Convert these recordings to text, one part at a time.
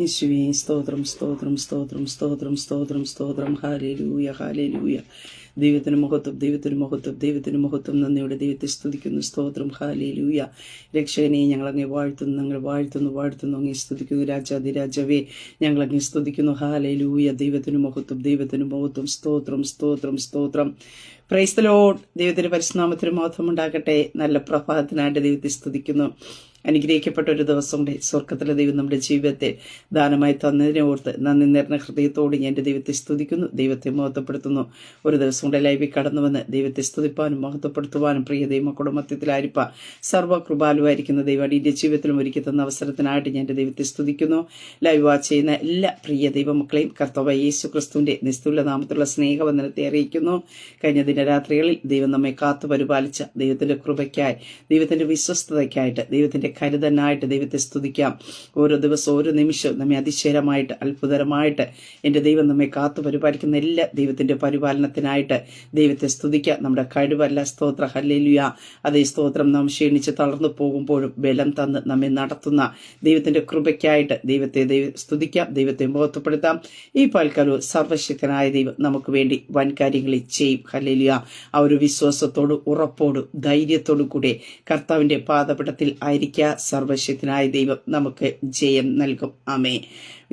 യേശുവേ സ്തോത്രം സ്തോത്രം സ്തോത്രം സ്തോത്രം സ്തോത്രം സ്തോത്രം. ഹാലേലൂയ ഹാലേലൂയ ദൈവത്തിന് മഹത്വം ദൈവത്തിന് മഹത്വം ദൈവത്തിന് മഹത്വം. നന്ദിയുടെ ദൈവത്തെ സ്തുതിക്കുന്നു സ്തോത്രം ഹാലേലൂയ രക്ഷകനെ ഞങ്ങളങ്ങെ വാഴ്ത്തുന്നു ഞങ്ങൾ വാഴ്ത്തുന്നു വാഴ്ത്തുന്നു അങ്ങേ സ്തുതിക്കുന്നു. രാജാതിരാജവേ ഞങ്ങളങ്ങെ സ്തുതിക്കുന്നു. ഹാലേലൂയ ദൈവത്തിന് മഹത്വം ദൈവത്തിന് മഹത്വം. സ്തോത്രം സ്തോത്രം സ്തോത്രം. ക്രൈസ്തലോ ദൈവത്തിന് പരിശുനാമത്തിന് മഹത്വം ഉണ്ടാകട്ടെ. നല്ല പ്രഭാതത്തിനായിട്ട് ദൈവത്തെ സ്തുതിക്കുന്നു. അനുഗ്രഹിക്കപ്പെട്ട ഒരു ദിവസം സ്വർഗത്തിലെ ദൈവം നമ്മുടെ ജീവിതത്തെ ദാനമായി തന്നതിനെ ഓർത്ത് നന്ദി നിറഞ്ഞ ഹൃദയത്തോട് ഞാൻ എന്റെ ദൈവത്തെ സ്തുതിക്കുന്നു. ദൈവത്തെ മഹത്വപ്പെടുത്തുന്നു. ഒരു ദിവസം കൂടെ ലൈവിൽ കടന്നു വന്ന് ദൈവത്തെ സ്തുതിപ്പാനും മഹത്വപ്പെടുത്തുവാനും പ്രിയ ദൈവ കുടുംബത്തിലായിരിക്കാം സർവകൃപാലുവായിരിക്കുന്ന ദൈവം എന്റെ ജീവിതത്തിലും ഒരുക്കി തന്ന അവസരത്തിനായിട്ട് ഞാൻ എന്റെ ദൈവത്തെ സ്തുതിക്കുന്നു. ലൈവ് വാച്ച് ചെയ്യുന്ന എല്ലാ പ്രിയ ദൈവമക്കളെയും കർത്തവ യേശു ക്രിസ്തുവിന്റെ നിസ്തുല നാമത്തിലുള്ള സ്നേഹവന്ദനത്തെ അറിയിക്കുന്നു. കഴിഞ്ഞ ദിനരാത്രികളിൽ ദൈവം നമ്മെ കാത്തു പരിപാലിച്ച ദൈവത്തിന്റെ കൃപയ്ക്കായി ദൈവത്തിന്റെ വിശ്വസ്തതയ്ക്കായിട്ട് ദൈവത്തിന്റെ കരുതനായിട്ട് ദൈവത്തെ സ്തുതിക്കാം. ഓരോ ദിവസം ഓരോ നിമിഷവും നമ്മെ അതിശയരമായിട്ട് അത്ഭുതരമായിട്ട് എന്റെ ദൈവം നമ്മെ കാത്തു പരിപാലിക്കുന്ന എല്ലാ ദൈവത്തിന്റെ പരിപാലനത്തിനായിട്ട് ദൈവത്തെ സ്തുതിക്കാം. നമ്മുടെ കഴിവല്ല സ്തോത്ര. ഹല്ലേലുയ. അതേ സ്തോത്രം നാം ക്ഷീണിച്ച് തളർന്നു പോകുമ്പോഴും ബലം തന്ന് നമ്മെ നടത്തുന്ന ദൈവത്തിന്റെ കൃപയ്ക്കായിട്ട് ദൈവത്തെ ദൈവ സ്തുതിക്കാം. ദൈവത്തെ ബോധപ്പെടുത്താം ഈ പാൽക്കാലവും സർവശക്തനായ ദൈവം നമുക്ക് വേണ്ടി വൻ കാര്യങ്ങളിൽ ചെയ്യും. ഹല്ലേലുയ. ആ ഒരു വിശ്വാസത്തോട് ഉറപ്പോട് ധൈര്യത്തോടു കൂടെ കർത്താവിന്റെ പാദപടത്തിൽ ആയിരിക്കുക സർവശക്തനായ ദൈവം നമുക്ക് ജയം നൽകും. ആമേ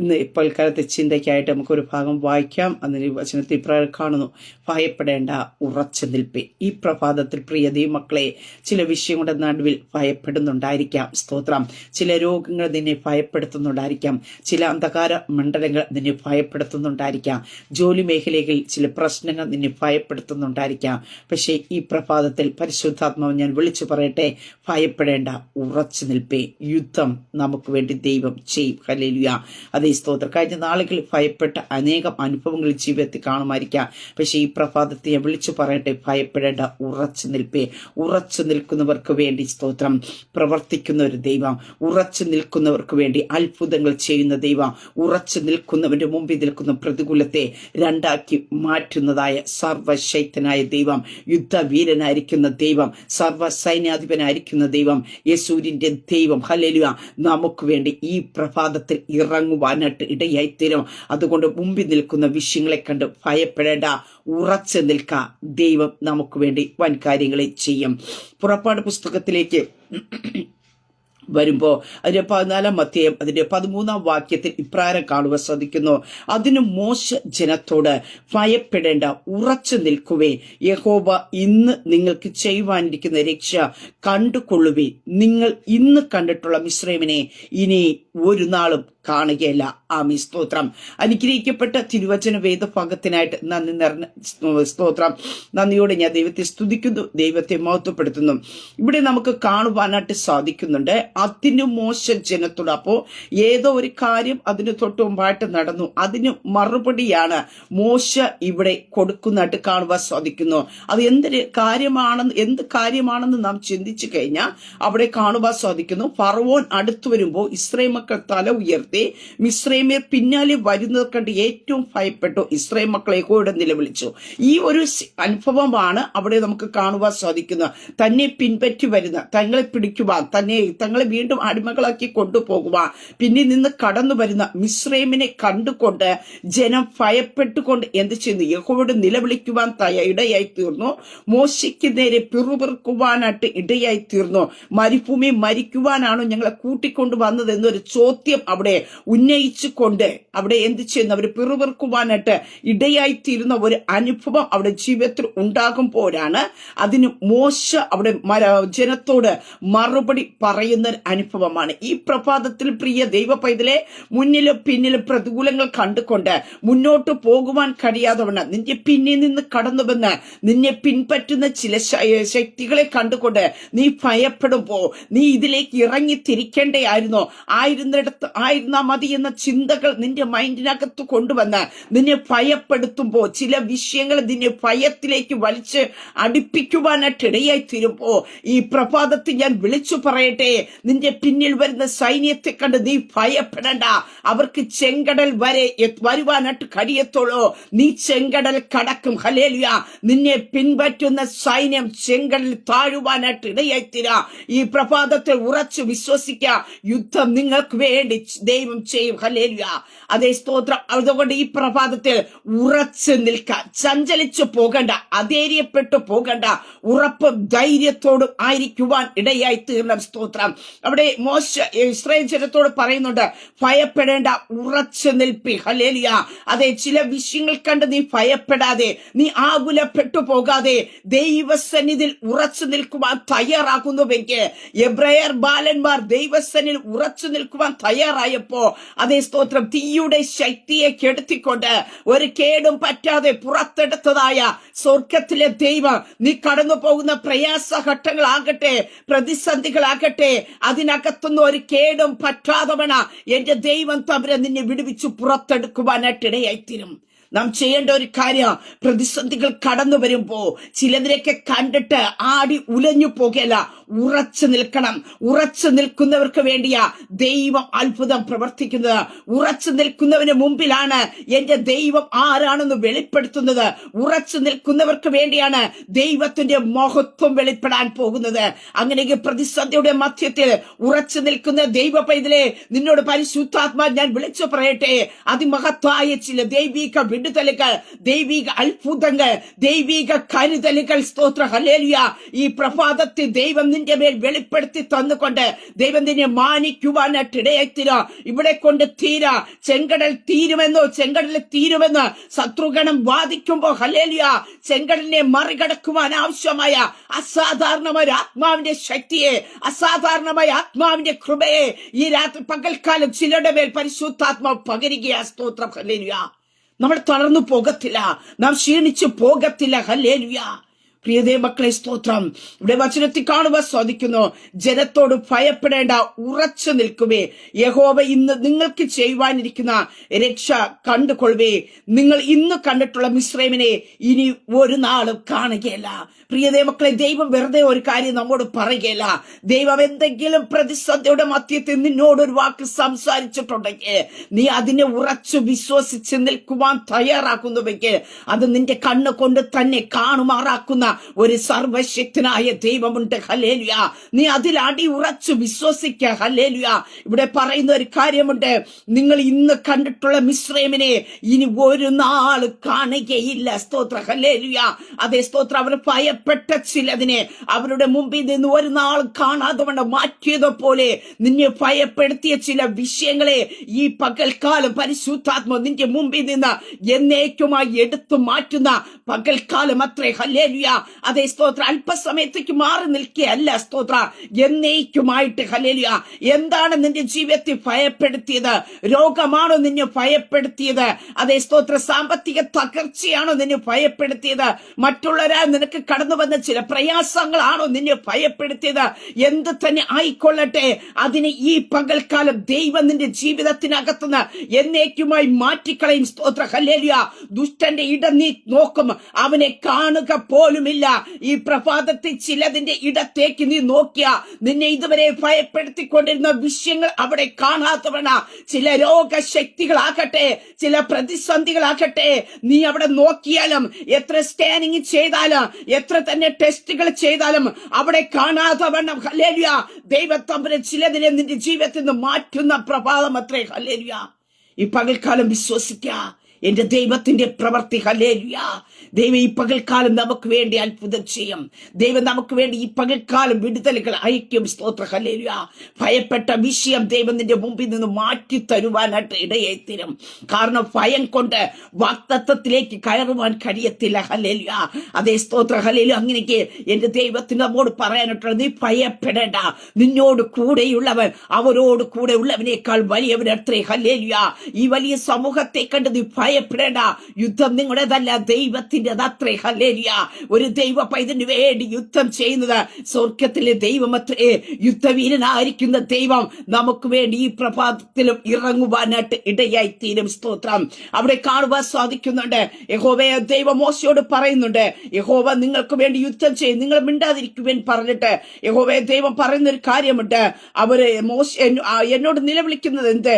ഇന്ന് ഇപ്പോൾ കാലത്തെ ചിന്തയ്ക്കായിട്ട് നമുക്കൊരു ഭാഗം വായിക്കാം. അതിന് വചനത്തിൽ കാണുന്നു. ഭയപ്പെടേണ്ട ഉറച്ചു നിൽപ്പേ. ഈ പ്രഭാതത്തിൽ പ്രിയ ദൈവമക്കളെ ചില വിഷയങ്ങളുടെ നടുവിൽ ഭയപ്പെടുന്നുണ്ടായിരിക്കാം. സ്തോത്രം. ചില രോഗങ്ങൾ നിന്നെ ഭയപ്പെടുത്തുന്നുണ്ടായിരിക്കാം. ചില അന്ധകാര മണ്ഡലങ്ങൾ നിന്നെ ഭയപ്പെടുത്തുന്നുണ്ടായിരിക്കാം. ജോലി മേഖലയിൽ ചില പ്രശ്നങ്ങൾ നിന്നെ ഭയപ്പെടുത്തുന്നുണ്ടായിരിക്കാം. പക്ഷേ ഈ പ്രഭാതത്തിൽ പരിശുദ്ധാത്മാവ് ഞാൻ വിളിച്ചു പറയട്ടെ ഭയപ്പെടേണ്ട ഉറച്ചു നിൽപ്പേ. യുദ്ധം നമുക്ക് വേണ്ടി ദൈവം ചെയ്യും. ഹല്ലേലൂയ. അതേ സ്തോത്രം. കഴിഞ്ഞ നാളുകളിൽ ഭയപ്പെട്ട അനേകം അനുഭവങ്ങൾ ജീവിതത്തിൽ കാണുമായിരിക്കാം. പക്ഷെ ഈ പ്രഭാതത്തെ ഞാൻ വിളിച്ചു പറയട്ടെ ഭയപ്പെടേണ്ട ഉറച്ചു നിൽപ്പേ. ഉറച്ചു നിൽക്കുന്നവർക്ക് വേണ്ടി സ്തോത്രം. പ്രവർത്തിക്കുന്ന ഒരു ദൈവം ഉറച്ചു നിൽക്കുന്നവർക്ക് വേണ്ടി അത്ഭുതങ്ങൾ ചെയ്യുന്ന ദൈവം ഉറച്ചു നിൽക്കുന്നവന്റെ മുമ്പിൽ നിൽക്കുന്ന പ്രതികൂലത്തെ രണ്ടാക്കി മാറ്റുന്നതായ സർവശൈത്തനായ ദൈവം യുദ്ധവീരനായിരിക്കുന്ന ദൈവം സർവ സൈന്യാധിപനായിരിക്കുന്ന ദൈവം യേശൂരിന്റെ ദൈവം. ഹലലുവ നമുക്ക് വേണ്ടി ഈ പ്രഭാതത്തിൽ ഇറങ്ങുവാനായിട്ട് ഇടയായിത്തീരും. അതുകൊണ്ട് മുമ്പിൽ നിൽക്കുന്ന വിഷയങ്ങളെ കണ്ട് ഭയപ്പെടേണ്ട. ഉറച്ചു നിൽക്ക. ദൈവം നമുക്ക് വേണ്ടി വൻ കാര്യങ്ങളെ ചെയ്യും. പുറപ്പാട് പുസ്തകത്തിലേക്ക് വരുമ്പോൾ അതിന്റെ പതിനാലാം അധ്യായം അതിന്റെ പതിമൂന്നാം വാക്യത്തിൽ ഇപ്രകാരം കാണുവാൻ സാധിക്കുന്നു അതിന് മോശ ജനത്തോട് ഭയപ്പെടേണ്ട. ഉറച്ചു നിൽക്കുവേ. യഹോബ ഇന്ന് നിങ്ങൾക്ക് ചെയ്യുവാനിരിക്കുന്ന രക്ഷ കണ്ടുകൊള്ളുവേ. നിങ്ങൾ ഇന്ന് കണ്ടിട്ടുള്ള മിശ്രമിനെ ഇനി ഒരു നാളും കാണുകയല്ല. ആമി സ്തോത്രം. അനുഗ്രഹിക്കപ്പെട്ട തിരുവചന വേദഭാഗത്തിനായിട്ട് നന്ദി നിറഞ്ഞ സ്തോത്രം. നന്ദിയോടെ ഞാൻ ദൈവത്തെ സ്തുതിക്കുന്നു ദൈവത്തെ മഹത്വപ്പെടുത്തുന്നു. ഇവിടെ നമുക്ക് കാണുവാനായിട്ട് സാധിക്കുന്നുണ്ട് അതിന് മോശ ജനത്തോട്. അപ്പോ ഏതോ ഒരു കാര്യം അതിന് തൊട്ട് മുമ്പായിട്ട് നടന്നു. അതിന് മറുപടിയാണ് മോശ ഇവിടെ കൊടുക്കുന്നതായിട്ട് കാണുവാൻ സാധിക്കുന്നു. അത് എന്തൊരു കാര്യമാണെന്ന് എന്ത് കാര്യമാണെന്ന് നാം ചിന്തിച്ചു കഴിഞ്ഞാൽ അവിടെ കാണുവാൻ സാധിക്കുന്നു. ഫറവോൻ അടുത്തു വരുമ്പോൾ ഇസ്രൈ മക്കൾ തല ഉയർത്തി. മിശ്രൈമ്യർ പിന്നാലെ വരുന്നത് കണ്ട് ഏറ്റവും ഭയപ്പെട്ടു. ഇസ്രൈം മക്കളെ കൂടെ നിലവിളിച്ചു ഈ ഒരു അനുഭവമാണ് അവിടെ നമുക്ക് കാണുവാൻ സാധിക്കുന്നത്. തന്നെ പിൻപറ്റി വരുന്ന തങ്ങളെ പിടിക്കുവാൻ തന്നെ തങ്ങളെ വീണ്ടും അടിമകളാക്കി കൊണ്ടുപോകുവാൻ പിന്നിൽ നിന്ന് കടന്നു വരുന്ന മിശ്രൈമിനെ കണ്ടുകൊണ്ട് ജനം ഭയപ്പെട്ടുകൊണ്ട് എന്ത് ചെയ്യുന്നു? യഹോയുടെ നിലവിളിക്കുവാൻ തയ്യ ഇടയായി തീർന്നു. മോശയ്ക്ക് നേരെ പിറുപിറുക്കുവാനായിട്ട് ഇടയായി തീർന്നു. മരുഭൂമി മരിക്കുവാനാണോ ഞങ്ങളെ കൂട്ടിക്കൊണ്ടു വന്നത് എന്നൊരു ചോദ്യം അവിടെ ഉന്നയിച്ചുകൊണ്ട് അവിടെ എന്ത് ചെയ്യുന്നു? അവർ പിറുപിറുക്കുവാനായിട്ട് ഇടയായിത്തീരുന്ന ഒരു അനുഭവം അവിടെ ജീവിതത്തിൽ ഉണ്ടാകുമ്പോഴാണ് അതിന് മോശ അവിടെ ജനത്തോട് മറുപടി പറയുന്ന അനുഭവമാണ്. ഈ പ്രഭാതത്തിൽ പ്രിയ ദൈവ പൈതലെ മുന്നിലും പിന്നിലും പ്രതികൂലങ്ങൾ കണ്ടുകൊണ്ട് മുന്നോട്ട് പോകുവാൻ കഴിയാത്തവണ് നിന്റെ പിന്നിൽ നിന്ന് കടന്നു വന്ന് നിന്നെ പിൻപറ്റുന്ന ചില ശക്തികളെ കണ്ടുകൊണ്ട് നീ ഭയപ്പെടുമ്പോ നീ ഇതിലേക്ക് ഇറങ്ങി തിരിക്കേണ്ടയായിരുന്നോ ആയിരുന്നിടത്ത് ആയിരുന്നാ മതി എന്ന ചിന്തകൾ നിന്റെ മൈൻഡിനകത്ത് കൊണ്ടുവന്ന് നിന്നെ ഭയപ്പെടുത്തുമ്പോ ചില വിഷയങ്ങൾ നിന്നെ ഭയത്തിലേക്ക് വലിച്ച് അടുപ്പിക്കുവാനായിട്ട് ഇടയായി തീരുമ്പോൾ ഈ പ്രഭാതത്തിൽ ഞാൻ വിളിച്ചു പറയട്ടെ. നിന്റെ പിന്നിൽ വരുന്ന സൈന്യത്തെ കണ്ട് നീ ഭയപ്പെടണ്ട. അവർക്ക് ചെങ്കടൽ വരെ വരുവാനായിട്ട് കഴിയത്തുള്ളൂ. നീ ചെങ്കടൽ കടക്കും. ഹലേലിയ നിന്നെ പിൻപറ്റുന്ന സൈന്യം ചെങ്കടൽ താഴുവാനായിട്ട് ഇടയായിത്തീരാ ഈ പ്രഭാതത്തിൽ ഉറച്ചു വിശ്വസിക്ക. യുദ്ധം നിങ്ങൾക്ക് വേണ്ടി ദൈവം ചെയ്യും. ഹലേലുയ അതേ സ്തോത്രം. അതുകൊണ്ട് ഈ പ്രഭാതത്തിൽ ഉറച്ചു നിൽക്കാൻ ചഞ്ചലിച്ചു പോകണ്ട. അധൈര്യപ്പെട്ടു പോകണ്ട. ഉറപ്പ് ധൈര്യത്തോടും ആയിരിക്കുവാൻ ഇടയായി തീർന്ന സ്തോത്രം. അവിടെ മോശ ഇസ്രയേൽ ജനത്തോട് പറയുന്നുണ്ട് ഭയപ്പെടേണ്ട. ഉറച്ചു നിൽപ്പി. ഹലേലിയ അതെ ചില വിഷയങ്ങൾ കണ്ട് നീ ഭയപ്പെടാതെ നീ ആകുലപ്പെട്ടു പോകാതെ ദൈവസന്നിധിയിൽ ഉറച്ചു നിൽക്കുവാൻ തയ്യാറാകുന്നുവെങ്കിൽ എബ്രയർ ബാലന്മാർ ദൈവസ്ഥനിൽ ഉറച്ചു നിൽക്കുവാൻ തയ്യാറായപ്പോ അതേ സ്തോത്രം തീയുടെ ശക്തിയെ കെടുത്തിക്കൊണ്ട് ഒരു കേടും പറ്റാതെ പുറത്തെടുത്തതായ സ്വർഗത്തിലെ ദൈവം നീ കടന്നു പോകുന്ന പ്രയാസഘട്ടങ്ങളാകട്ടെ പ്രതിസന്ധികളാകട്ടെ അതിനകത്തുനിന്ന് ഒരു കേടും പറ്റാതവണ എന്റെ ദൈവം തമ്മിൽ നിന്നെ വിടുവിച്ചു പുറത്തെടുക്കുവാനായിട്ട് ഇടയായിത്തീരും നാം ചെയ്യേണ്ട ഒരു കാര്യം പ്രതിസന്ധികൾ കടന്നു വരുമ്പോ ചിലതിനൊക്കെ കണ്ടിട്ട് ആടി ഉലഞ്ഞു പോകല ഉറച്ചു നിൽക്കണം. ഉറച്ചു നിൽക്കുന്നവർക്ക് വേണ്ടിയാ ദൈവം അത്ഭുതം പ്രവർത്തിക്കുന്നത്. ഉറച്ചു നിൽക്കുന്നവന് മുമ്പിലാണ് എന്റെ ദൈവം ആരാണെന്ന് വെളിപ്പെടുത്തുന്നത്. ഉറച്ചു നിൽക്കുന്നവർക്ക് വേണ്ടിയാണ് ദൈവത്തിന്റെ മഹത്വം വെളിപ്പെടാൻ പോകുന്നത്. അങ്ങനെയെങ്കിൽ പ്രതിസന്ധിയുടെ മധ്യത്തിൽ ഉറച്ചു നിൽക്കുന്ന ദൈവ പൈതലെ നിന്നോട് പരിശുദ്ധാത്മാ ഞാൻ വിളിച്ചു പറയട്ടെ. അതിമഹത്വായ ചില ദൈവിക വിടുതലുകൾ ദൈവിക അത്ഭുതങ്ങൾ ദൈവിക കരുതലുകൾ. സ്തോത്ര. ഹലേലിയ ഈ പ്രഭാതത്തിൽ ദൈവം നിന്റെ മേൽ വെളിപ്പെടുത്തി തന്നുകൊണ്ട് ദൈവം നിന്നെ മാനിക്കുവാനായിട്ട് ഇടയെത്തിര ഇവിടെ കൊണ്ട് തീര. ചെങ്കടൽ തീരുമെന്നോ ചെങ്കടൽ തീരുമെന്ന് ശത്രുഗണം വാദിക്കുമ്പോ ഹലേലിയ ചെങ്കടലിനെ മറികടക്കുവാൻ ആവശ്യമായ അസാധാരണമായ ആത്മാവിന്റെ ശക്തിയെ അസാധാരണമായ ആത്മാവിന്റെ കൃപയെ ഈ രാത്രി പകൽക്കാലം ചിലരുടെ മേൽ പരിശുദ്ധാത്മാവ് പകരുകയാ. സ്തോത്രം. ഹലേലിയ നമ്മൾ തളർന്നു പോകത്തില്ല. നാം ക്ഷീണിച്ചു പോകത്തില്ല. ഹല്ലേലുയ. പ്രിയതേ മക്കളെ സ്തോത്രം. ഇവിടെ വചനത്തിൽ കാണുവാൻ സാധിക്കുന്നു ജനത്തോട് ഭയപ്പെടേണ്ട ഉറച്ചു നിൽക്കുവേ. യഹോവ ഇന്ന് നിങ്ങൾക്ക് ചെയ്യുവാനിരിക്കുന്ന രക്ഷ കണ്ടുകൊള്ളുവേ. നിങ്ങൾ ഇന്ന് കണ്ടിട്ടുള്ള മിശ്രമിനെ ഇനി ഒരു നാളും കാണുകയില്ല. പ്രിയതേ മക്കളെ ദൈവം വെറുതെ ഒരു കാര്യം നമ്മോട് പറയുകയില്ല. ദൈവം എന്തെങ്കിലും പ്രതിസന്ധിയുടെ മധ്യത്തിൽ നിന്നോട് ഒരു വാക്ക് സംസാരിച്ചിട്ടുണ്ടെങ്കിൽ നീ അതിനെ ഉറച്ചു വിശ്വസിച്ച് നിൽക്കുവാൻ തയ്യാറാക്കുന്നുവെങ്കിൽ അത് നിന്റെ കണ്ണ് കൊണ്ട് തന്നെ കാണുമാറാക്കുന്ന ഒരു സർവശക്തനായ ദൈവമുണ്ട്. ഹലേലുയ നീ അതിൽ അടി ഉറച്ചു വിശ്വസിക്ക. ഹലേലുയ ഇവിടെ പറയുന്ന ഒരു കാര്യമുണ്ട്. നിങ്ങൾ ഇന്ന് കണ്ടിട്ടുള്ള മിശ്രമിനെ ഇനി ഒരു നാൾ കാണുകയില്ല. സ്തോത്ര. ഹലേലുയ അതേ സ്തോത്ര. അവർ ഭയപ്പെട്ട ചിലതിനെ അവരുടെ മുമ്പിൽ നിന്ന് ഒരു നാൾ കാണാതെ കൊണ്ട് മാറ്റിയത് പോലെ നിന്നെ ഭയപ്പെടുത്തിയ ചില വിഷയങ്ങളെ ഈ പകൽക്കാലം പരിശുദ്ധാത്മ നിന്റെ മുമ്പിൽ നിന്ന് എന്നേക്കുമായി എടുത്തു മാറ്റുന്ന പകൽക്കാലം അത്രേ. ഹലേലുയ അതേ സ്തോത്ര. അല്പസമയത്തേക്ക് മാറി നിൽക്കുകയല്ല സ്തോത്ര. എന്നേക്കുമായിട്ട് ഹലേലിയ എന്താണ് നിന്റെ ജീവിതത്തിൽ ഭയപ്പെടുത്തിയത്? രോഗമാണോ നിന്നെ ഭയപ്പെടുത്തിയത്? അതേ സ്തോത്ര. സാമ്പത്തിക തകർച്ചയാണോ നിന്നെ ഭയപ്പെടുത്തിയത്? മറ്റുള്ളവരാൽ നിനക്ക് കടന്നു വന്ന ചില പ്രയാസങ്ങളാണോ നിന്നെ ഭയപ്പെടുത്തിയത്? എന്ത് തന്നെ ആയിക്കൊള്ളട്ടെ. അതിന് ഈ പകൽക്കാലം ദൈവം നിന്റെ ജീവിതത്തിനകത്തുനിന്ന് എന്നേക്കുമായി മാറ്റിക്കളയും സ്തോത്ര. ഹലേലിയ ദുഷ്ടന്റെ ഇടം നീ നോക്കും. അവനെ കാണുക പോലുമില്ല ഈ പ്രഭാതത്തിൽ ചിലതിന്റെ ഇടത്തേക്ക് നീ നോക്കിയ. നിന്നെ ഇതുവരെ ഭയപ്പെടുത്തിക്കൊണ്ടിരുന്ന വിഷയങ്ങൾ അവിടെ കാണാത്തവണ ചില രോഗശക്തികളാകട്ടെ ചില പ്രതിസന്ധികളാകട്ടെ നീ അവിടെ നോക്കിയാലും എത്ര സ്കാനിങ് ചെയ്താലും എത്ര തന്നെ ടെസ്റ്റുകൾ ചെയ്താലും അവിടെ കാണാത്തവണ്ണം ഹലേലിയ ദൈവത്തമ്പരെ ചിലതിനെ നിന്റെ ജീവിതത്തിൽ നിന്ന് മാറ്റുന്ന പ്രഭാതം അത്രേ ഹലേലിയ ഈ പകൽക്കാലം വിശ്വസിക്ക. എന്റെ ദൈവത്തിന്റെ പ്രവർത്തി ഹലേലിയ ദൈവം ഈ പകൽക്കാലം നമുക്ക് വേണ്ടി അത്ഭുതം ചെയ്യും. ദൈവം നമുക്ക് വേണ്ടി ഈ പകൽക്കാലം വിടുതലുകൾ അയക്കും സ്തോത്ര ഹലേലിയ ഭയപ്പെട്ട വിഷയം ദൈവം നിന്റെ മുമ്പിൽ നിന്ന് മാറ്റി തരുവാനായിട്ട് ഇടയെത്തിരും കാരണം ഭയം കൊണ്ട് വാക്തത്വത്തിലേക്ക് കയറുവാൻ കഴിയത്തില്ല ഹലേലിയ അതേ സ്തോത്ര ഹലേലിയ അങ്ങനെയൊക്കെ എന്റെ ദൈവത്തിന് നമ്മോട് പറയാനായിട്ടുള്ള നീ ഭയപ്പെടേണ്ട. നിന്നോട് കൂടെയുള്ളവൻ അവരോട് കൂടെ ഉള്ളവനേക്കാൾ വലിയവനത്രേ ഹലേലിയ ഈ വലിയ സമൂഹത്തെ കണ്ട് നീ ഭയപ്പെടേണ്ട. യുദ്ധം നിങ്ങളുടേതല്ല. ദൈവത്തിന്റെത് അത്രേ ഹലേലിയ ഒരു ദൈവ പൈതന് വേണ്ടി യുദ്ധം ചെയ്യുന്നത് സ്വർഗത്തിലെ ദൈവം അത്രേ. യുദ്ധവീരനായിരിക്കുന്ന ദൈവം നമുക്ക് വേണ്ടി ഈ പ്രഭാതത്തിലും ഇറങ്ങുവാനായിട്ട് ഇടയായി തീരും സ്തോത്രം. അവിടെ കാണുവാൻ സാധിക്കുന്നുണ്ട്. യഹോവയെ ദൈവം മോശയോട് പറയുന്നുണ്ട്. യഹോവ നിങ്ങൾക്ക് വേണ്ടി യുദ്ധം ചെയ്യും. നിങ്ങൾ മിണ്ടാതിരിക്കുവാൻ പറഞ്ഞിട്ട് യഹോവയെ ദൈവം പറയുന്ന ഒരു കാര്യമുണ്ട്. അവർ മോശ എന്നോട് നിലവിളിക്കുന്നത് എന്ത്?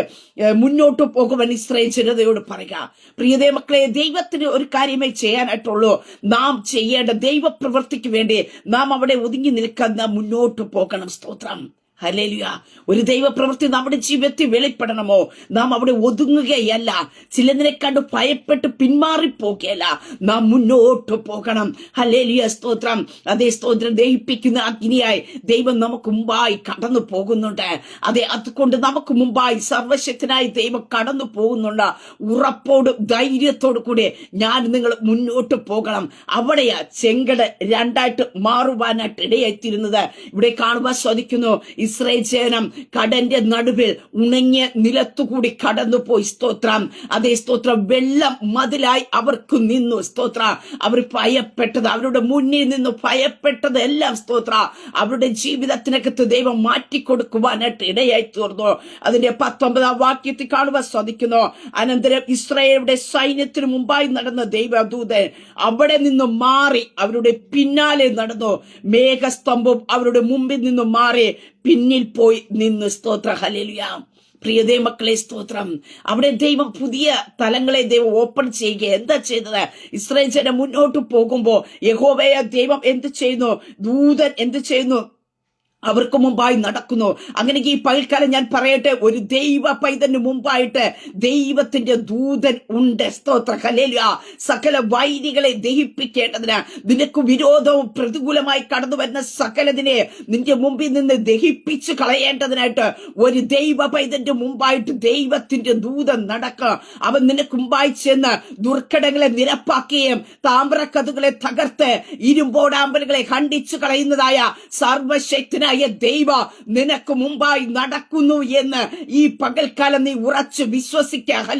മുന്നോട്ട് പോകുവാൻ ഇസ്രയേൽ ജനതയോട് പറയുക. പ്രിയതേ മക്കളെ ദൈവത്തിന് ഒരു കാര്യമേ ചെയ്യാനായിട്ടുള്ളൂ. നാം ചെയ്യേണ്ട ദൈവപ്രവൃത്തിക്ക് വേണ്ടി നാം അവിടെ ഒതുങ്ങി നിൽക്കാൻ നാം മുന്നോട്ട് പോകണം. സ്തോത്രം. ഹല്ലേലൂയ. ഒരു ദൈവപ്രവൃത്തി നമ്മുടെ ജീവിതത്തിൽ വെളിപ്പെടണമോ? നാം അവിടെ ഒതുങ്ങുകയല്ല. ചിലതിനെ കണ്ട് ഭയപ്പെട്ട് പിന്മാറിപ്പോകുകയല്ല നാം മുന്നോട്ട് പോകണം. ഹലേലിയ സ്തോത്രം. അതേ സ്തോത്രം ദഹിപ്പിക്കുന്ന അഗ്നിയായി ദൈവം നമുക്ക് മുമ്പായി കടന്നു പോകുന്നുണ്ട്. അതെ അതുകൊണ്ട് നമുക്ക് മുമ്പായി സർവശക്തനായി ദൈവം കടന്നു പോകുന്നുണ്ട്. ഉറപ്പോടും ധൈര്യത്തോടു കൂടി ഞാൻ നിങ്ങൾ മുന്നോട്ട് പോകണം. അവിടെയാ ചെങ്കട് രണ്ടായിട്ട് മാറുവാനായിട്ട് ഇടയായിത്തീരുന്നത് ഇവിടെ കാണുവാൻ സാധിക്കുന്നു. ഇസ്രയേൽ ജനം കടന്റെ നടുവിൽ ഉണങ്ങിയ നിലത്തുകൂടി കടന്നുപോയി. സ്തോത്രം. അതേ സ്തോത്രം. വെള്ളം മതിലായി അവർക്ക് നിന്നു. സ്തോത്ര. അവർ ഭയപ്പെട്ടത്. അവരുടെ മുന്നിൽ നിന്ന് ഭയപ്പെട്ടത് എല്ലാം സ്തോത്ര. അവരുടെ ജീവിതത്തിനകത്ത് ദൈവം മാറ്റിക്കൊടുക്കുവാനായിട്ട് ഇടയായി തീർന്നു. അതിന്റെ പത്തൊമ്പതാം വാക്യത്തിൽ കാണുവാൻ സാധിക്കുന്നു. അനന്തരം ഇസ്രയേലുടെ സൈന്യത്തിന് മുമ്പായി നടന്ന ദൈവദൂതൻ അവിടെ നിന്ന് മാറി അവരുടെ പിന്നാലെ നടന്നു. മേഘസ്തംഭം അവരുടെ മുമ്പിൽ നിന്നും മാറി. പിന്നിൽ പോയി നിന്ന് സ്തോത്ര. ഹലേലുയ പ്രിയതേ മക്കളെ സ്തോത്രം. അവിടെ ദൈവം പുതിയ തലങ്ങളെ ദൈവം ഓപ്പൺ ചെയ്യുക. എന്താ ചെയ്തത്? ഇസ്രായേൽ ജനം മുന്നോട്ട് പോകുമ്പോ യഹോവയ ദൈവം എന്ത് ചെയ്യുന്നു? ദൂതൻ എന്ത് ചെയ്യുന്നു? അവർക്ക് മുമ്പായി നടക്കുന്നു. അങ്ങനെ ഈ പകൽക്കാലം ഞാൻ പറയട്ടെ ഒരു ദൈവ പൈതന് മുമ്പായിട്ട് ദൈവത്തിന്റെ ദൂതൻ ഉണ്ട്. സ്തോത്ര. ഹല്ലേലൂയ. സകല വൈരികളെ ദഹിപ്പിക്കേണ്ടതിന് നിനക്ക് വിരോധവും പ്രതികൂലമായി കടന്നു വരുന്ന സകലതിനെ നിന്റെ മുമ്പിൽ നിന്ന് ദഹിപ്പിച്ച് കളയേണ്ടതിനായിട്ട് ഒരു ദൈവ പൈതന്റെ മുമ്പായിട്ട് ദൈവത്തിന്റെ ദൂതൻ നടക്കുക അവൻ നിനക്ക് മുമ്പായി ചെന്ന് ദുർഘടങ്ങളെ നിരപ്പാക്കുകയും താമ്രക്കഥകളെ തകർത്ത് ഇരുമ്പോടാമ്പലുകളെ ഖണ്ഡിച്ചു കളയുന്നതായ സർവശക്തനായ ദൈവ നിനക്ക് മുമ്പായി നടക്കുന്നു എന്ന് ഈ പകൽക്കാലം നീ ഉറച്ചു വിശ്വസിക്കുക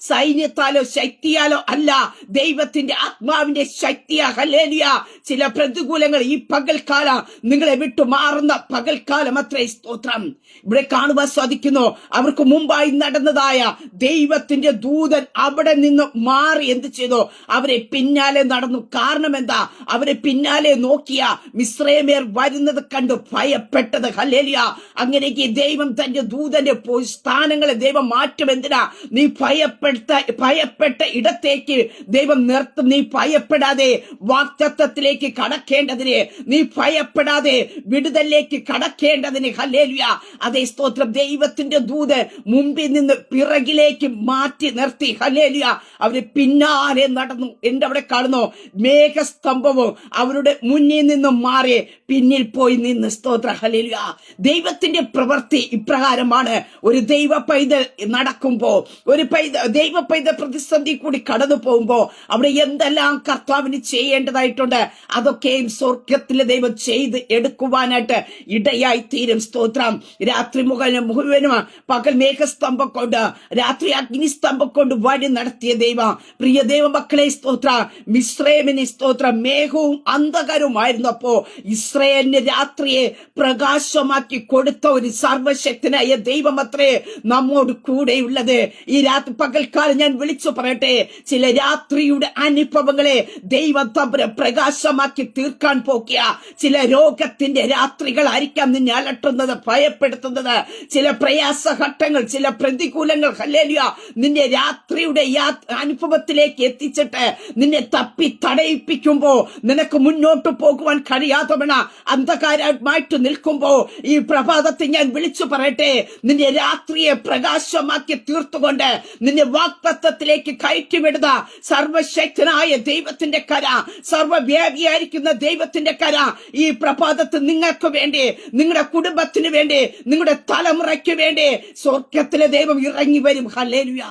സൈന്യത്താലോ ശക്തിയാലോ അല്ല. ദൈവത്തിന്റെ ആത്മാവിന്റെ ശക്തിയാ. ഹലേലിയ ചില പ്രതികൂലങ്ങൾ ഈ പകൽക്കാല നിങ്ങളെ വിട്ടു മാറുന്ന പകൽക്കാലം അത്രേ സ്തോത്രം. ഇവിടെ കാണുവാൻ സാധിക്കുന്നു. അവർക്ക് മുമ്പായി നടന്നതായ ദൈവത്തിന്റെ ദൂതൻ അവിടെ നിന്ന് മാറി എന്ത് ചെയ്തു? അവരെ പിന്നാലെ നടന്നു. കാരണം എന്താ? അവരെ പിന്നാലെ നോക്കിയ മിശ്രയമേർ വരുന്നത് കണ്ട്. ഭയപ്പെട്ടത്. ഹല്ലേലിയ. അങ്ങനെയൊക്കെ ദൈവം തന്റെ ദൂതന്റെ സ്ഥാനങ്ങളെ ദൈവം മാറ്റും എന്തിനാ? നീ ഭയപ്പെട്ട ഭയപ്പെട്ട ഇടത്തേക്ക് ദൈവം നിർത്തും നീ ഭയപ്പെടാതെ വാക്തത്വത്തിലേക്ക് കടക്കേണ്ടതിന് നീ ഭയപ്പെടാതെ വിടുതലേക്ക് കടക്കേണ്ടതിന് ഹല്ലേലിയ. അതേ സ്തോത്രം. ദൈവത്തിന്റെ ദൂത് മുമ്പിൽ നിന്ന് പിറകിലേക്ക് മാറ്റി നിർത്തി. ഹല്ലേലിയ. അവർ പിന്നാലെ നടന്നു. എന്റെ അവിടെ കാണുന്നു? മേഘസ്തംഭവും അവരുടെ മുന്നിൽ നിന്നും മാറി പിന്നിൽ പോയി നിന്ന് സ്തോത്ര. ഹല്ലേലിയ. ദൈവത്തിന്റെ പ്രവൃത്തി ഇപ്രകാരമാണ്. ഒരു ദൈവ പൈതൽ നടക്കുമ്പോ ഒരു പൈത ദൈവ പൈതൽ പ്രതിസന്ധി കൂടി കടന്നു പോകുമ്പോ അവിടെ എന്തെല്ലാം കർത്താവിന് ചെയ്യേണ്ടതായിട്ടുണ്ട് അതൊക്കെയും സ്വർഗത്തിലെ ദൈവം ചെയ്ത് എടുക്കുവാനായിട്ട് ഇടയായി തീരും. സ്തോത്രം. രാത്രി മുഖേന മുഴുവനും പകൽ മേഘസ്തംഭം കൊണ്ട് രാത്രി അഗ്നിസ്തംഭം കൊണ്ട് വഴി നടത്തിയ ദൈവം. പ്രിയ ദൈവ മക്കളെ സ്തോത്ര. മിശ്രേമിനി സ്തോത്രം. മേഘവും അന്ധകരവുമായിരുന്നപ്പോ ഇസ്രയേലിന് രാത്രിയെ പ്രകാശമാക്കി കൊടുത്ത ഒരു സർവശക്തനായ ദൈവമത്രേ നമ്മോട് കൂടെയുള്ളത്. ഈ രാത്രി പകൽക്കാലം ഞാൻ വിളിച്ചു പറയട്ടെ. ചില രാത്രിയുടെ അനുഭവങ്ങളെ ദൈവം പ്രകാശമാക്കി തീർക്കാൻ പോക്കിയ. ചില രോഗത്തിന്റെ രാത്രികളായിരിക്കാം നിന്നെ അലട്ടുന്നത് ഭയപ്പെടുത്തുന്നത്. ചില പ്രയാസഘട്ടങ്ങൾ ചില പ്രതികൂലങ്ങൾ ഹല്ലേലിയ നിന്റെ രാത്രിയുടെ അനുഭവത്തിലേക്ക് എത്തിച്ചിട്ട് നിന്നെ തപ്പി തടയിപ്പിക്കുമ്പോ നിനക്ക് മുന്നോട്ട് പോകുവാൻ കഴിയാത്തവണ അന്ധകാരമായിട്ട് നിൽക്കുമ്പോ ഈ പ്രഭാതത്തെ ഞാൻ വിളിച്ചു പറയട്ടെ. നിന്റെ രാത്രിയെ പ്രകാശമാക്കി തീർത്തുകൊണ്ട് നിന്റെ വാക്തത്വത്തിലേക്ക് കയറ്റിവിടുക സർവശക്തനായ ദൈവത്തിന്റെ കര സർവവ്യാപിയായിരിക്കുന്ന ദൈവത്തിന്റെ കര ഈ പ്രഭാതത്തിൽ നിങ്ങൾക്ക് വേണ്ടി നിങ്ങളുടെ കുടുംബത്തിന് വേണ്ടി നിങ്ങളുടെ തലമുറയ്ക്ക് വേണ്ടി സ്വർഗത്തിലെ ദൈവം ഇറങ്ങി വരും. ഹല്ലേലുയ.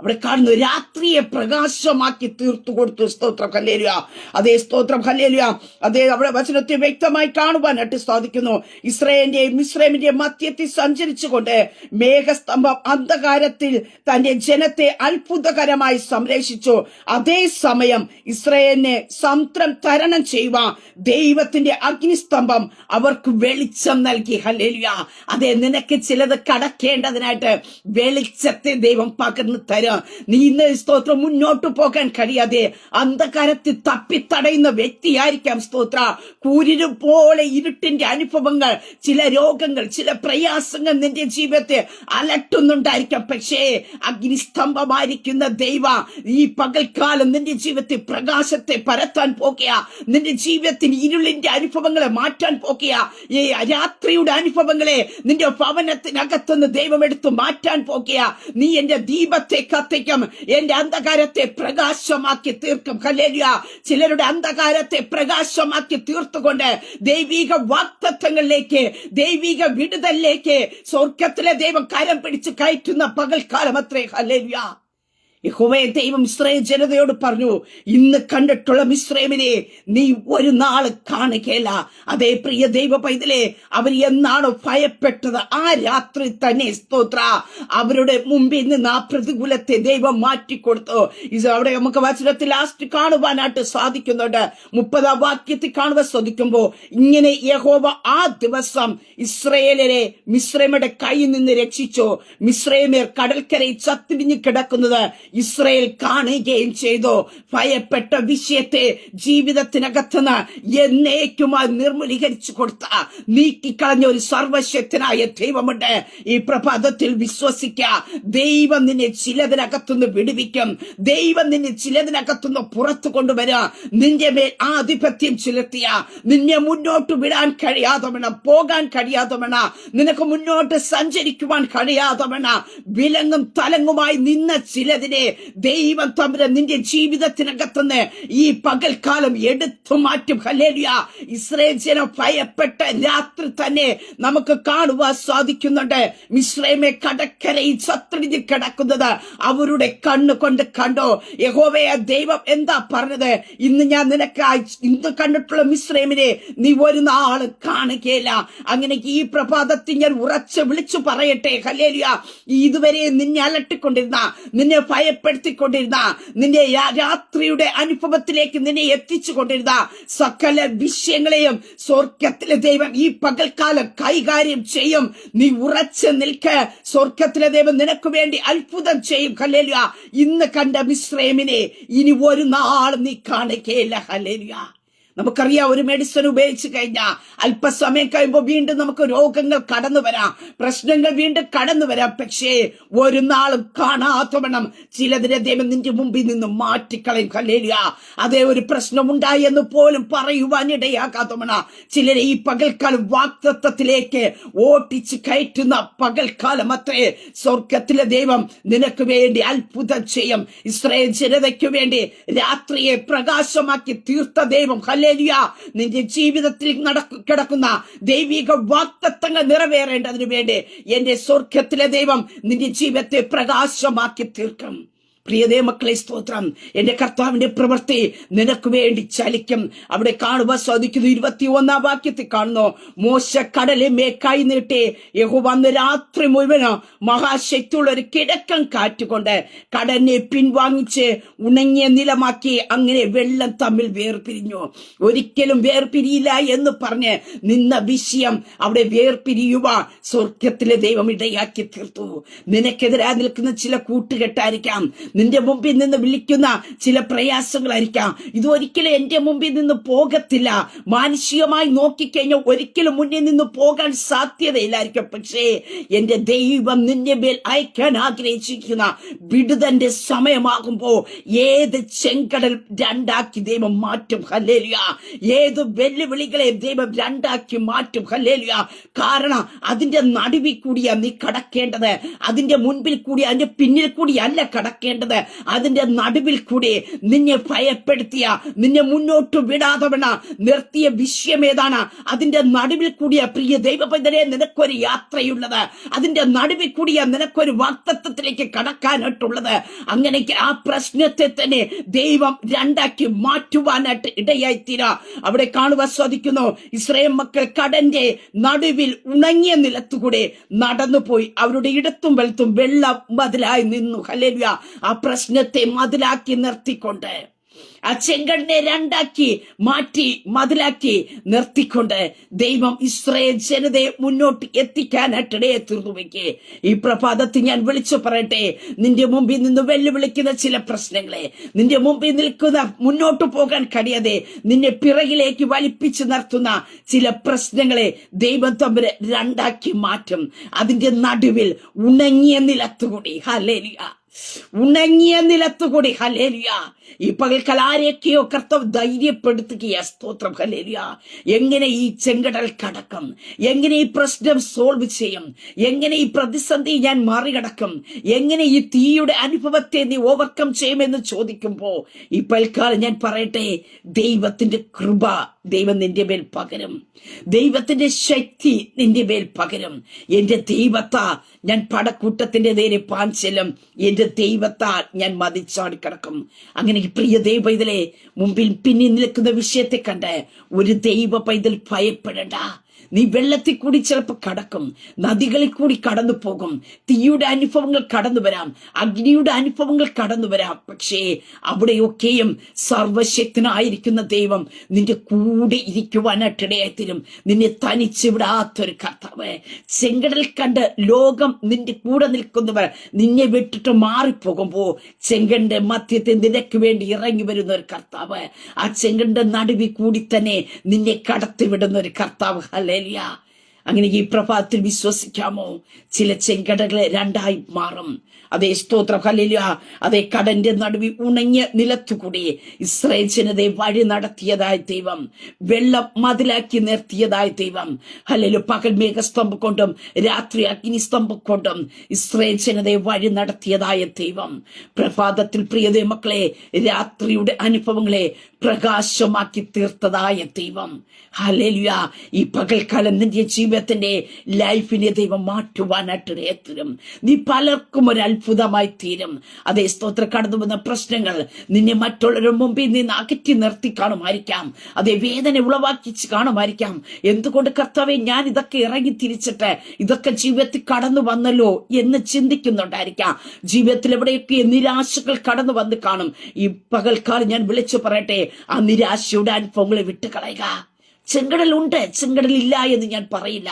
അവിടെ കാണുന്നു രാത്രിയെ പ്രകാശമാക്കി തീർത്തു കൊടുത്തു. സ്തോത്രം ഹല്ലേലുയ. അതേ സ്തോത്രം ഹല്ലേലുയ. അതേ അവിടെ വചനത്തെ വ്യക്തമായി കാണുവാനായിട്ട് സാധിക്കുന്നു. ഇസ്രയേലിന്റെയും ഇസ്രേമിന്റെയും മധ്യത്തിൽ സഞ്ചരിച്ചുകൊണ്ട് മേഘസ്തംഭം അന്ധകാരത്തിൽ തന്റെ ജനത്തെ അത്ഭുതകരമായി സംരക്ഷിച്ചു. അതേസമയം ഇസ്രയേലിനെ സംത്രം തരണം ചെയ്യുക ദൈവത്തിന്റെ അഗ്നിസ്തംഭം അവർക്ക് വെളിച്ചം നൽകി. ഹല്ലേലുയ. അതെ നിനക്ക് ചിലത് കടക്കേണ്ടതിനായിട്ട് വെളിച്ചത്തെ ദൈവം പകർന്നു തരും. നീ ഇന്ന് സ്തോത്രം മുന്നോട്ട് പോകാൻ കഴിയാതെ അന്ധകാരത്തിൽ തപ്പിത്തടയുന്ന വ്യക്തിയായിരിക്കാം സ്തോത്ര. കൂരിരു പോലെ ഇരുട്ടിന്റെ അനുഭവങ്ങൾ ചില രോഗങ്ങൾ ചില പ്രയാസങ്ങൾ നിന്റെ ജീവിതത്തെ അലട്ടുന്നുണ്ടായിരിക്കാം. പക്ഷേ അഗ്നിസ്തംഭമായിരിക്കുന്ന ദൈവ ഈ പകൽക്കാലം നിന്റെ ജീവിതത്തിൽ പ്രകാശത്തെ പരത്താൻ പോകുക. നിന്റെ ജീവിതത്തിന് ഇരുളിന്റെ അനുഭവങ്ങളെ മാറ്റാൻ പോകുക. ഈ രാത്രിയുടെ അനുഭവങ്ങളെ നിന്റെ ഭവനത്തിനകത്തുനിന്ന് ദൈവം എടുത്ത് മാറ്റാൻ പോകുക. നീ എന്റെ ദീപത്തെ കത്തിക്കും എന്റെ അന്ധകാരത്തെ പ്രകാശമാക്കി തീർക്കും. ഹല്ലേലൂയ. ചിലരുടെ അന്ധകാരത്തെ പ്രകാശമാക്കി തീർത്തുകൊണ്ട് ദൈവിക വാക്തത്വങ്ങളിലേക്ക് ദൈവിക വിടുതലിലേക്ക് സ്വർഗത്തിലെ ദൈവം കരം പിടിച്ച് കയറ്റുന്ന പകൽക്കാലം അത്രേ. ഹല്ലേലൂയ. യഹോവേ ദൈവം ഇസ്രയേൽ ജനതയോട് പറഞ്ഞു ഇന്ന് കണ്ടിട്ടുള്ള മിശ്രമിനെ നീ ഒരു നാൾ കാണുകയില്ല. അതേ പ്രിയ ദൈവ പൈതലെ അവർ എന്നാണ് ഭയപ്പെട്ടത്? ആ രാത്രി തന്നെ സ്തോത്ര. അവരുടെ മുമ്പിൽ നിന്ന് ആ പ്രതികൂലത്തെ ദൈവം മാറ്റിക്കൊടുത്തു. ഇത് അവിടെ നമുക്ക് വചനത്തിൽ ലാസ്റ്റ് കാണുവാനായിട്ട് സാധിക്കുന്നുണ്ട്. മുപ്പതാം വാക്യത്തിൽ കാണുവാൻ ശ്രദ്ധിക്കുമ്പോ ഇങ്ങനെ യഹോവ ആ ദിവസം ഇസ്രയേലിനെ മിശ്രമയുടെ കയ്യിൽ നിന്ന് രക്ഷിച്ചു. മിശ്രമേർ കടൽക്കരയിൽ ചത്തിരിഞ്ഞു കിടക്കുന്നത് ഇസ്രയേൽ കാണുകയും ചെയ്തു. ഭയപ്പെട്ട വിഷയത്തെ ജീവിതത്തിനകത്തുനിന്ന് എന്നേക്കുമായി നിർമ്മലീകരിച്ചു കൊടുത്ത നീക്കിക്കളഞ്ഞ ഒരു സർവശക്തനായ ദൈവമുണ്ട്. ഈ പ്രഭാതത്തിൽ വിശ്വസിക്ക ദൈവം നിന്നെ ചിലതിനകത്തുനിന്ന് വിടുവിക്കും. ദൈവം നിന്നെ ചിലതിനകത്തുനിന്ന് പുറത്തു കൊണ്ടുവരിക നിന്റെ മേൽ ആധിപത്യം ചെലുത്തിയ. നിന്നെ മുന്നോട്ട് വിടാൻ കഴിയാതെ വേണം പോകാൻ കഴിയാതെ വേണം നിനക്ക് മുന്നോട്ട് സഞ്ചരിക്കുവാൻ കഴിയാതെ വേണം വിലങ്ങും തലങ്ങുമായി നിന്ന ചിലതിനെ ദൈവം തമ്മിൽ നിന്റെ ജീവിതത്തിനകത്തുനിന്ന് ഈ പകൽക്കാലം എടുത്തു മാറ്റും. ഹലേലിയ ഇസ്രയേൽ ജനം ഭയപ്പെട്ട രാത്രി തന്നെ നമുക്ക് കാണുവാൻ സാധിക്കുന്നുണ്ട്. മിശ്രമെ കടക്കരയിൽ ചത്രിഞ്ഞ് കിടക്കുന്നത് അവരുടെ കണ്ണ് കൊണ്ട്? കണ്ടോ യഹോവയ ദൈവം എന്താ പറഞ്ഞത്? ഇന്ന് ഞാൻ നിനക്ക് ഇന്ന് കണ്ടിട്ടുള്ള മിശ്രമിനെ നീ ഒരു നാൾ കാണുകയില്ല. അങ്ങനെ ഈ പ്രഭാതത്തിൽ ഞാൻ ഉറച്ച് വിളിച്ചു പറയട്ടെ. ഹലേലിയ ഇതുവരെ നിന്നെ അലട്ടിക്കൊണ്ടിരുന്ന നിന്നെ ഭയപ്പെടുത്തിക്കൊണ്ടിരുന്ന നിന്റെ രാത്രിയുടെ അനുഭവത്തിലേക്ക് നിന്നെ എത്തിച്ചു കൊണ്ടിരുന്ന സകല വിഷയങ്ങളെയും സ്വർഗത്തിലെ ദൈവം ഈ പകൽക്കാലം കൈകാര്യം ചെയ്യും. നീ ഉറച്ച് നിൽക്ക. സ്വർഗത്തിലെ ദൈവം നിനക്ക് വേണ്ടി അത്ഭുതം ചെയ്യും. ഹല്ലേലൂയ. ഇന്ന് കണ്ട മിശ്രേമിനെ ഇനി ഒരു നാൾ നീ കാണുകയില്ല. ഹല്ലേലൂയ. നമുക്കറിയാം ഒരു മെഡിസിൻ ഉപയോഗിച്ചു കഴിഞ്ഞാൽ അല്പസമയം കഴിയുമ്പോൾ വീണ്ടും നമുക്ക് രോഗങ്ങൾ കടന്നു വരാം. പ്രശ്നങ്ങൾ വീണ്ടും കടന്നു വരാം. പക്ഷേ ഒരു നാളും കാണാത്തവണ്ണം ചിലതിനെ ദൈവം നിന്റെ മുമ്പിൽ നിന്ന് മാറ്റിക്കളയും. കല്ലേലിയ അതേ ഒരു പ്രശ്നമുണ്ടായി എന്ന് പോലും പറയുവാൻ ഇടയാകാത്തവണ ചിലരെ ഈ പകൽക്കാലം വാക്തത്വത്തിലേക്ക് ഓട്ടിച്ച് കയറ്റുന്ന പകൽക്കാലം അത്രേ. സ്വർഗത്തിലെ ദൈവം നിനക്ക് വേണ്ടി അത്ഭുതം ചെയ്യും. ഇസ്രയേൽ ജനതയ്ക്ക് വേണ്ടി രാത്രിയെ പ്രകാശമാക്കി തീർത്ത ദൈവം. ഹല്ലേലൂയ. നിന്റെ ജീവിതത്തിൽ നടക്കു കിടക്കുന്ന ദൈവിക വാക്തത്വങ്ങൾ നിറവേറേണ്ടതിനു വേണ്ടി എന്റെ സ്വർഗത്തിലെ ദൈവം നിന്റെ ജീവിതത്തെ പ്രകാശമാക്കി തീർക്കും പ്രിയതേ മക്കളെ സ്തോത്രം. എന്റെ കർത്താവിന്റെ പ്രവൃത്തി നിനക്ക് വേണ്ടി ചലിക്കും. അവിടെ കാണുവാൻ സാധിക്കുന്നു. ഇരുപത്തി ഒന്നാം വാക്യത്തിൽ കാണുന്നു. മോശ കടലെ മേക്കായി നീട്ടി യഹു വന്ന് രാത്രി മുഴുവൻ മഹാശക്തിയുള്ള ഒരു കിഴക്കൻ കാറ്റുകൊണ്ട് കടലിനെ പിൻവാങ്ങിച്ച് ഉണങ്ങിയ നിലമാക്കി അങ്ങനെ വെള്ളം തമ്മിൽ വേർപിരിഞ്ഞു. ഒരിക്കലും വേർപിരിയില്ല എന്ന് പറഞ്ഞ് നിന്ന വിഷയം അവിടെ വേർപിരിയുവ സ്വർഗത്തിലെ ദൈവം ഇടയാക്കി തീർത്തു. നിനക്കെതിരായി നിൽക്കുന്ന ചില കൂട്ടുകെട്ടായിരിക്കാം. നിന്റെ മുമ്പിൽ നിന്ന് വിളിക്കുന്ന ചില പ്രയാസങ്ങളായിരിക്കാം. ഇത് ഒരിക്കലും എന്റെ മുമ്പിൽ നിന്ന് പോകത്തില്ല. മാനുഷികമായി നോക്കിക്കഴിഞ്ഞാൽ ഒരിക്കലും മുന്നിൽ നിന്ന് പോകാൻ സാധ്യതയില്ലായിരിക്കും. പക്ഷേ എന്റെ ദൈവം നിന്റെ മേൽ അയക്കാൻ ആഗ്രഹിച്ചിരിക്കുന്ന വിടുതന്റെ സമയമാകുമ്പോ ഏത് ചെങ്കടൽ രണ്ടാക്കി ദൈവം മാറ്റും. ഹല്ലേലിയ. ഏത് വെല്ലുവിളികളെ ദൈവം രണ്ടാക്കി മാറ്റും. ഹല്ലേലിയ. കാരണം അതിന്റെ നടുവിൽ കൂടിയാ നീ കടക്കേണ്ടത്. അതിന്റെ മുൻപിൽ കൂടി അതിന്റെ പിന്നിൽ കൂടി അല്ല കടക്കേണ്ടത്. അതിന്റെ നടുവിൽ കൂടി നിന്നെ ഭയപ്പെടുത്തിയ നിന്നെ മുന്നോട്ട് വിടാതവണ നിർത്തിയ വിഷയം ഏതാണ്? അതിന്റെ നടുവിൽ കൂടിയ പ്രിയ ദൈവപൈതരെ നിനക്കൊരു യാത്രയുള്ളത്. അതിന്റെ നടുവിൽ കൂടിയ നിനക്കൊരു വാക്തത്വത്തിലേക്ക് കടക്കാനായിട്ടുള്ളത്. അങ്ങനെ ആ പ്രശ്നത്തെ തന്നെ ദൈവം രണ്ടാക്കി മാറ്റുവാനായിട്ട് ഇടയായിത്തീരാ. അവിടെ കാണുവാൻ സാധിക്കുന്നു ഇസ്രയേൽ മക്കൾ കടന്റെ നടുവിൽ ഉണങ്ങിയ നിലത്തുകൂടെ നടന്നുപോയി. അവരുടെ ഇടത്തും വലത്തും വെള്ളം മതിലായി നിന്നു. ഹല്ലേലൂയ. ആ പ്രശ്നത്തെ മതിലാക്കി നിർത്തിക്കൊണ്ട് ആ ചെങ്കണ്ണെ രണ്ടാക്കി മാറ്റി മതിലാക്കി നിർത്തിക്കൊണ്ട് ദൈവം ഇസ്രയേൽ ജനതയെ മുന്നോട്ട് എത്തിക്കാനായിട്ടിടയെ തീർന്നുവെക്ക് ഈ പ്രഭാതത്തിൽ ഞാൻ വിളിച്ചു പറയട്ടെ നിന്റെ മുമ്പിൽ നിന്ന് വെല്ലുവിളിക്കുന്ന ചില പ്രശ്നങ്ങളെ നിന്റെ മുമ്പിൽ നിൽക്കുന്ന മുന്നോട്ട് പോകാൻ കഴിയാതെ നിന്നെ പിറകിലേക്ക് വലിപ്പിച്ചു നിർത്തുന്ന ചില പ്രശ്നങ്ങളെ ദൈവം തമ്മിൽ രണ്ടാക്കി മാറ്റും. അതിന്റെ നടുവിൽ ഉണങ്ങിയ നിലത്തുകൂടി. ഹലേലിയ ഉണങ്ങിയ നിലത്തുകൂടി ഹലേലിയ ഈ പകൽക്കൽ ആരെയൊക്കെയോ കർത്തവ് ധൈര്യപ്പെടുത്തുകയ. സ്തോത്രം. ഹലേലിയ എങ്ങനെ ഈ ചെങ്കടൽ കടക്കും? എങ്ങനെ ഈ പ്രശ്നം സോൾവ് ചെയ്യും? എങ്ങനെ ഈ പ്രതിസന്ധി ഞാൻ മറികടക്കും? എങ്ങനെ ഈ തീയുടെ അനുഭവത്തെ നീ ഓവർകം ചെയ്യുമെന്ന് ചോദിക്കുമ്പോ ഈ പൽക്കാലം ഞാൻ പറയട്ടെ ദൈവത്തിന്റെ കൃപ ദൈവം നിന്റെ മേൽ പകരും. ദൈവത്തിന്റെ ശക്തി നിന്റെ മേൽ പകരും. എന്റെ ദൈവത്ത ഞാൻ പടക്കൂട്ടത്തിന്റെ നേരെ പാഞ്ചലും എന്റെ ദൈവത്താ ഞാൻ മതിച്ചാടി കിടക്കും. അങ്ങനെ ഈ പ്രിയ ദൈവ പൈതലെ മുമ്പിൽ പിന്നിൽ നിൽക്കുന്ന വിഷയത്തെ കണ്ട് ഒരു ദൈവ പൈതൽ ഭയപ്പെടണ്ട. നീ വെള്ളത്തിൽ കൂടി ചിലപ്പോൾ കടക്കും നദികളിൽ കൂടി കടന്നു പോകും തീയുടെ അനുഭവങ്ങൾ കടന്നു വരാം അഗ്നിയുടെ അനുഭവങ്ങൾ കടന്നു വരാം. പക്ഷേ അവിടെയൊക്കെയും സർവശക്തനായിരിക്കുന്ന ദൈവം നിന്റെ കൂടെ ഇരിക്കുവാനായിട്ടിടയായി തരും നിന്നെ തനിച്ച് വിടാത്തൊരു കർത്താവ്. ചെങ്കടൽ കണ്ട് ലോകം നിന്റെ കൂടെ നിൽക്കുന്നവർ നിന്നെ വിട്ടിട്ട് മാറിപ്പോകുമ്പോ ചെങ്കന്റെ മധ്യത്തെ നിനക്ക് വേണ്ടി ഇറങ്ങി വരുന്ന ഒരു കർത്താവ്. ആ ചെങ്കന്റെ നടുവി കൂടി തന്നെ നിന്നെ കടത്തിവിടുന്ന ഒരു കർത്താവ്. ഹലേലിയ അങ്ങനെ ഈ പ്രഭാതത്തിൽ വിശ്വസിക്കാമോ? ചില ചെങ്കടകളെ രണ്ടായി മാറും. അതേ സ്തോത്രം ഹലില അതേ കടന്റെ നടുവിൽ ഉണങ്ങിയ നിലത്തുകൂടി ഇസ്രായേൽ ജനതയെ വഴി നടത്തിയതായ ദൈവം വെള്ളം മതിലാക്കി നിർത്തിയതായ ദൈവം. ഹലിലു പകൽ മേഘസ്തംഭം കൊണ്ടും രാത്രി അഗ്നിസ്തംഭം കൊണ്ടും ഇസ്രായേൽ ജനതയെ വഴി നടത്തിയതായ ദൈവം. പ്രഭാതത്തിൽ പ്രിയതേ മക്കളെ രാത്രിയുടെ അനുഭവങ്ങളെ പ്രകാശമാക്കി തീർത്തതായ ദൈവം. ഹല്ലേലൂയ. ഈ പകൽക്കാലം നിന്റെ ജീവിതത്തിന്റെ ലൈഫിനെ ദൈവം മാറ്റുവാനായിട്ട് നീ പലർക്കും ഒരു അത്ഭുതമായി തീരും അതേ സ്തോത്ര കടന്നു വന്ന പ്രശ്നങ്ങൾ നിന്നെ മറ്റുള്ളവരുടെ മുമ്പിൽ നിന്ന് അകറ്റി നിർത്തി കാണുമായിരിക്കാം. അതേ വേദന ഉളവാക്കിച്ച് കാണുമായിരിക്കാം. എന്തുകൊണ്ട് കർത്താവെ ഞാൻ ഇതൊക്കെ ഇറങ്ങി തിരിച്ചിട്ട് ഇതൊക്കെ ജീവിതത്തിൽ കടന്നു വന്നല്ലോ എന്ന് ചിന്തിക്കുന്നുണ്ടായിരിക്കാം. ജീവിതത്തിൽ എവിടെയൊക്കെ നിരാശകൾ കടന്നു വന്ന് കാണും. ഈ പകൽക്കാലം ഞാൻ വിളിച്ചു പറയട്ടെ ആ നിരാശയുടെ അനുഭവങ്ങളെ വിട്ടുകളയുക. ചെങ്കടലുണ്ട് ചെങ്കടലില്ല എന്ന് ഞാൻ പറയില്ല.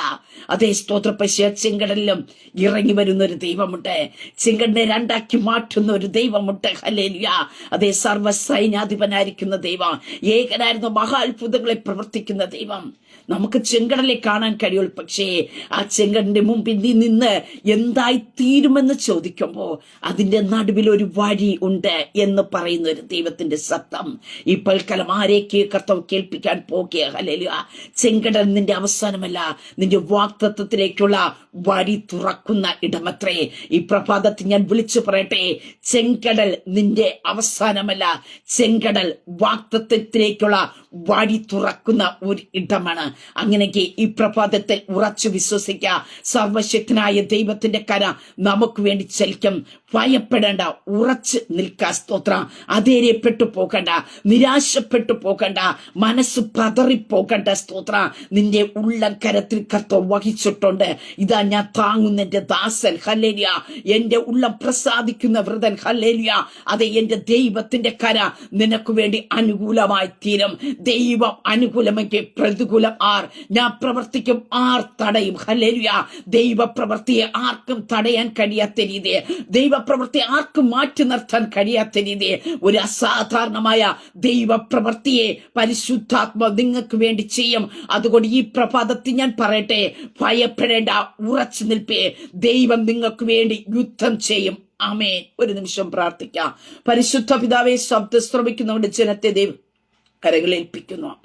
അതേ സ്തോത്ര പശ ചെങ്കടലിലും ഇറങ്ങി വരുന്ന ഒരു ദൈവമുണ്ട്. ചെങ്കടനെ രണ്ടാക്കി മാറ്റുന്ന ഒരു ദൈവമുണ്ട്. ഹലേലിയ അതേ സർവ സൈന്യാധിപനായിരിക്കുന്ന ദൈവം ഏകനായിരുന്ന മഹാത്ഭുതങ്ങളെ പ്രവർത്തിക്കുന്ന ദൈവം. നമുക്ക് ചെങ്കടലെ കാണാൻ കഴിയുള്ളൂ. പക്ഷേ ആ ചെങ്കടന്റെ മുമ്പിൽ നീ നിന്ന് എന്തായി തീരുമെന്ന് ചോദിക്കുമ്പോൾ അതിന്റെ നടുവിൽ ഒരു വഴി ഉണ്ട് എന്ന് പറയുന്ന ഒരു ദൈവത്തിന്റെ സത്യം ഇപ്പോൾ കലം ആരേക്ക് കർത്തവ് കേൾപ്പിക്കാൻ പോകുക? അല്ലെങ്കിൽ ചെങ്കടൽ നിന്റെ അവസാനമല്ല നിന്റെ വാക്തത്വത്തിലേക്കുള്ള വഴി തുറക്കുന്ന ഇടമത്രേ. ഈ പ്രഭാതത്തിൽ ഞാൻ വിളിച്ചു പറയട്ടെ ചെങ്കടൽ നിന്റെ അവസാനമല്ല ചെങ്കടൽ വാക്തത്വത്തിലേക്കുള്ള വഴി തുറക്കുന്ന ഒരു ഇടമാണ്. അങ്ങനെയൊക്കെ ഈ പ്രഭാതത്തിൽ ഉറച്ചു വിശ്വസിക്ക. സർവശക്തനായ ദൈവത്തിന്റെ കര നമുക്ക് വേണ്ടി ചലിക്കും. ഭയപ്പെടേണ്ട ഉറച്ച് നിൽക്ക സ്തോത്ര. അധൈര്യപ്പെട്ടു പോകണ്ട നിരാശപ്പെട്ടു പോകണ്ട മനസ്സ് പതറിപ്പോകണ്ട സ്തോത്ര. നിന്റെ ഉള്ളം കരത്തിൽ കർത്ത വഹിച്ചിട്ടുണ്ട്. ഇതാ ഞാൻ താങ്ങുന്ന എന്റെ ദാസൻ ഹല്ലേലിയ. എന്റെ ഉള്ളം പ്രസാദിക്കുന്ന വ്രതൻ ഹല്ലേലിയ. അത് എന്റെ ദൈവത്തിന്റെ കര നിനക്ക് വേണ്ടി അനുകൂലമായി തീരും. ദൈവം അനുകൂലമെങ്കിൽ പ്രതികൂലം ആർ. ഞാൻ പ്രവർത്തിക്കും ആർ തടയും. ഹലരുയ ദൈവപ്രവർത്തിയെ ആർക്കും തടയാൻ കഴിയാത്ത രീതി ദൈവപ്രവൃത്തി ആർക്കും മാറ്റി നിർത്താൻ കഴിയാത്ത രീതി ഒരു അസാധാരണമായ ദൈവപ്രവൃത്തിയെ പരിശുദ്ധാത്മ നിങ്ങൾക്ക് വേണ്ടി ചെയ്യും. അതുകൊണ്ട് ഈ പ്രഭാതത്തിൽ ഞാൻ പറയട്ടെ ഭയപ്പെടേണ്ട ഉറച്ചു നിൽപ്പേ. ദൈവം നിങ്ങൾക്ക് വേണ്ടി യുദ്ധം ചെയ്യും. ആമേൻ. ഒരു നിമിഷം പ്രാർത്ഥിക്കാം. പരിശുദ്ധ പിതാവെ ശബ്ദ ശ്രമിക്കുന്നവരുടെ ജനത്തെ ദൈവം കരകളേൽപ്പിക്കുന്നു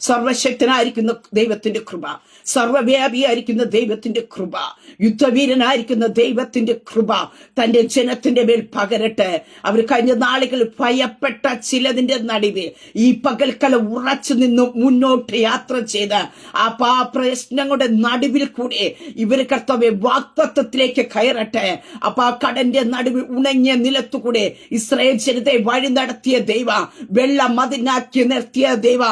സർവശക്തനായിരിക്കുന്ന ദൈവത്തിന്റെ കൃപ സർവവ്യാപിയായിരിക്കുന്ന ദൈവത്തിന്റെ കൃപ യുദ്ധവീരനായിരിക്കുന്ന ദൈവത്തിന്റെ കൃപ തന്റെ ജനത്തിന്റെ മേൽ പകരട്ടെ. അവർ കഴിഞ്ഞ നാളുകളിൽ ഭയപ്പെട്ട ചിലതിന്റെ നടുവിൽ ഈ പകൽക്കല ഉറച്ചു നിന്നും മുന്നോട്ട് യാത്ര ചെയ്ത്. ആ പാ പ്രശ്നങ്ങളുടെ നടുവിൽ കൂടെ ഇവർ കർത്തവ്യ വാക്തത്വത്തിലേക്ക് കയറട്ടെ. അപ്പൊ ആ കടന്റെ നടുവിൽ ഉണങ്ങിയ നിലത്തുകൂടെ ഇസ്രയേൽ ജനതയെ വഴി നടത്തിയ ദൈവ വെള്ളം മതിനാക്കി നിർത്തിയ ദൈവ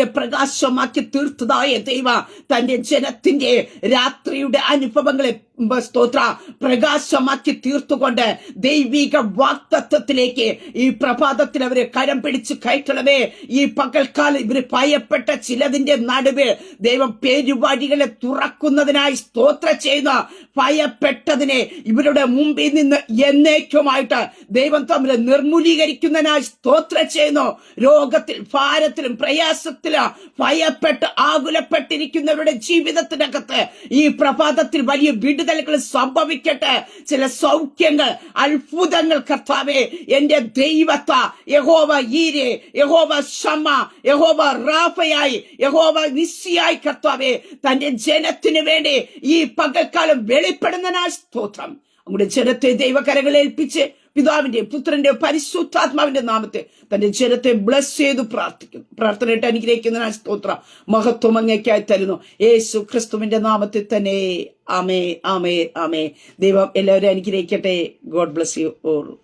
രാത്രിയെ പ്രകാശമാക്കി തീർത്തതായ ദൈവ തന്റെ ജനത്തിന്റെ രാത്രിയുടെ അനുഭവങ്ങളെ സ്തോത്ര പ്രകാശമാക്കി തീർത്തുകൊണ്ട് ദൈവിക വാക്തത്വത്തിലേക്ക് ഈ പ്രഭാതത്തിൽ അവരെ കരം പിടിച്ച് കയറ്റണമേ. ഈ പകൽക്കാലം ഇവർ ഭയപ്പെട്ട ചിലതിന്റെ നടുവ് ദൈവം പേരുവാടികളെ തുറക്കുന്നതിനായി സ്തോത്ര ചെയ്യുന്ന ഭയപ്പെട്ടതിനെ ഇവരുടെ മുമ്പിൽ നിന്ന് എന്നേക്കുമായിട്ട് ദൈവം തമ്മിൽ നിർമൂലീകരിക്കുന്നതിനായി സ്തോത്ര ചെയ്യുന്നു. രോഗത്തിൽ ഭാരത്തിലും പ്രയാസത്തിലും ഭയപ്പെട്ട് ആകുലപ്പെട്ടിരിക്കുന്നവരുടെ ജീവിതത്തിനകത്ത് ഈ പ്രഭാതത്തിൽ വലിയ വിടുതലുകൾ സംഭവിക്കട്ടെ. ചില സൗഖ്യങ്ങൾ അത്ഭുതങ്ങൾ കർത്താവേ എന്റെ ദൈവത്ത യഹോവ ഈരെ യഹോവ ഷമ യഹോവ റാഫയായി യഹോവ നിസ്സിയായി കർത്താവേ തന്റെ ജനത്തിനു വേണ്ടി ഈ പകൽക്കാലം വെളിപ്പെടുന്നതിനാ സ്തോത്രം. നമ്മുടെ ജനത്തെ ദൈവകരകൾ ഏൽപ്പിച്ച് പിതാവിന്റെ പുത്രന്റെ പരിശുദ്ധാത്മാവിന്റെ നാമത്തെ തന്റെ ജനത്തെ ബ്ലസ് ചെയ്ത് പ്രാർത്ഥിക്കുന്നു. പ്രാർത്ഥനയിട്ട് അനുഗ്രഹിക്കുന്ന സ്തോത്ര. മഹത്വം അങ്ങേക്കായി തരുന്നു. യേശു ക്രിസ്തുവിന്റെ നാമത്തിൽ തന്നെ. ആമേ ആമേ ആമേ ദൈവം എല്ലാവരും അനുഗ്രഹിക്കട്ടെ. God bless you or